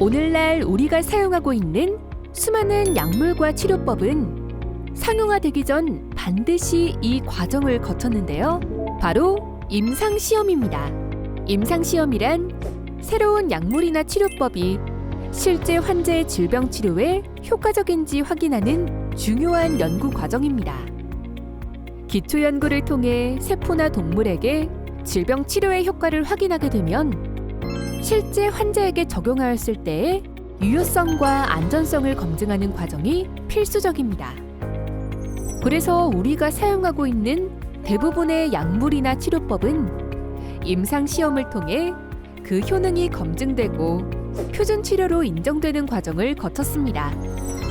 오늘날 우리가 사용하고 있는 수많은 약물과 치료법은 상용화되기 전 반드시 이 과정을 거쳤는데요. 바로 임상시험입니다. 임상시험이란 새로운 약물이나 치료법이 실제 환자의 질병 치료에 효과적인지 확인하는 중요한 연구 과정입니다. 기초 연구를 통해 세포나 동물에게 질병 치료의 효과를 확인하게 되면 실제 환자에게 적용하였을 때의 유효성과 안전성을 검증하는 과정이 필수적입니다. 그래서 우리가 사용하고 있는 대부분의 약물이나 치료법은 임상 시험을 통해 그 효능이 검증되고 표준 치료로 인정되는 과정을 거쳤습니다.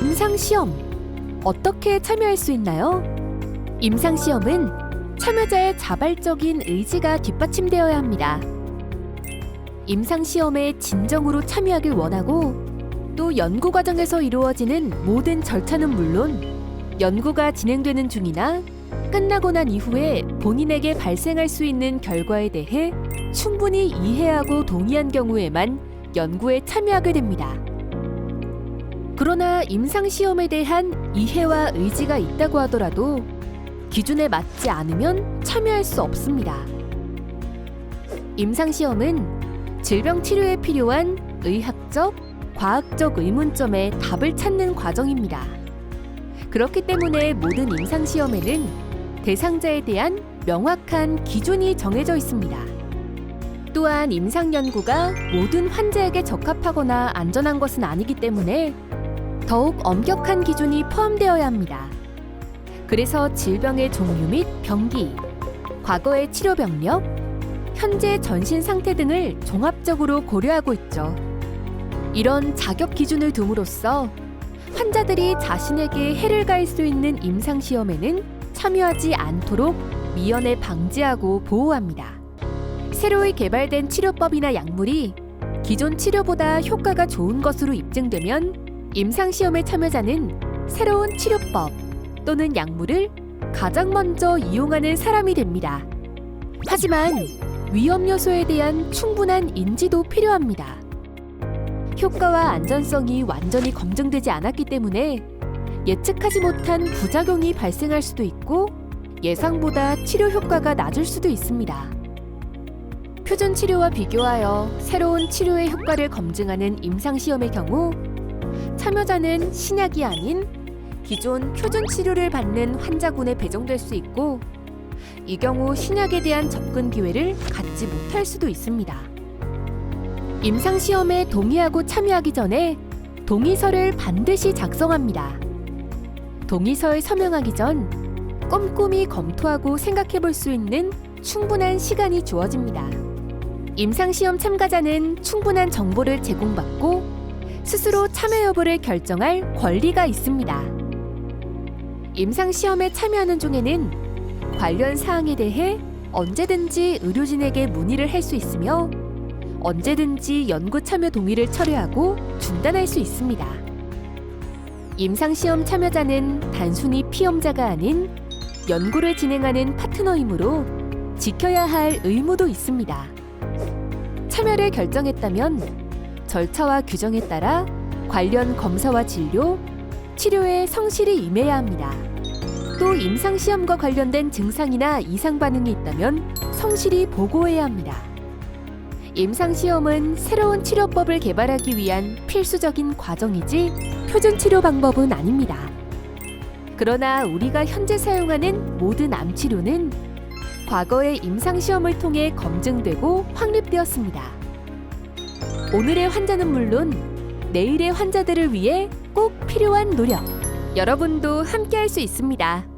임상 시험 어떻게 참여할 수 있나요? 임상 시험은 참여자의 자발적인 의지가 뒷받침되어야 합니다. 임상 시험에 진정으로 참여하길 원하고 또 연구 과정에서 이루어지는 모든 절차는 물론 연구가 진행되는 중이나 끝나고 난 이후에 본인에게 발생할 수 있는 결과에 대해 충분히 이해하고 동의한 경우에만 연구에 참여하게 됩니다. 그러나 임상 시험에 대한 이해와 의지가 있다고 하더라도 기준에 맞지 않으면 참여할 수 없습니다. 임상 시험은 질병 치료에 필요한 의학적, 과학적 의문점에 답을 찾는 과정입니다. 그렇기 때문에 모든 임상 시험에는 대상자에 대한 명확한 기준이 정해져 있습니다. 또한 임상 연구가 모든 환자에게 적합하거나 안전한 것은 아니기 때문에 더욱 엄격한 기준이 포함되어야 합니다. 그래서 질병의 종류 및 병기, 과거의 치료 병력, 현재 전신 상태 등을 종합적으로 고려하고 있죠. 이런 자격 기준을 둠으로써 환자들이 자신에게 해를 가할 수 있는 임상 시험에는 참여하지 않도록 미연에 방지하고 보호합니다. 새로이 개발된 치료법이나 약물이 기존 치료보다 효과가 좋은 것으로 입증되면 임상 시험의 참여자는 새로운 치료법 또는 약물을 가장 먼저 이용하는 사람이 됩니다. 하지만 위험 요소에 대한 충분한 인지도 필요합니다. 효과와 안전성이 완전히 검증되지 않았기 때문에 예측하지 못한 부작용이 발생할 수도 있고 예상보다 치료 효과가 낮을 수도 있습니다. 표준 치료와 비교하여 새로운 치료의 효과를 검증하는 임상 시험의 경우 참여자는 신약이 아닌 기존 표준 치료를 받는 환자군에 배정될 수 있고 이 경우 신약에 대한 접근 기회를 갖지 못할 수도 있습니다. 임상 시험에 동의하고 참여하기 전에 동의서를 반드시 작성합니다. 동의서에 서명하기 전 꼼꼼히 검토하고 생각해 볼 수 있는 충분한 시간이 주어집니다. 임상 시험 참가자는 충분한 정보를 제공받고 스스로 참여 여부를 결정할 권리가 있습니다. 임상 시험에 참여하는 중에는 관련 사항에 대해 언제든지 의료진에게 문의를 할 수 있으며 언제든지 연구 참여 동의를 철회하고 중단할 수 있습니다. 임상 시험 참여자는 단순히 피험자가 아닌 연구를 진행하는 파트너이므로 지켜야 할 의무도 있습니다. 참여를 결정했다면 절차와 규정에 따라 관련 검사와 진료, 치료에 성실히 임해야 합니다. 또 임상시험과 관련된 증상이나 이상 반응이 있다면 성실히 보고해야 합니다. 임상시험은 새로운 치료법을 개발하기 위한 필수적인 과정이지 표준 치료 방법은 아닙니다. 그러나 우리가 현재 사용하는 모든 암 치료는 과거의 임상시험을 통해 검증되고 확립되었습니다. 오늘의 환자는 물론 내일의 환자들을 위해 꼭 필요한 노력. 여러분도 함께 할 수 있습니다.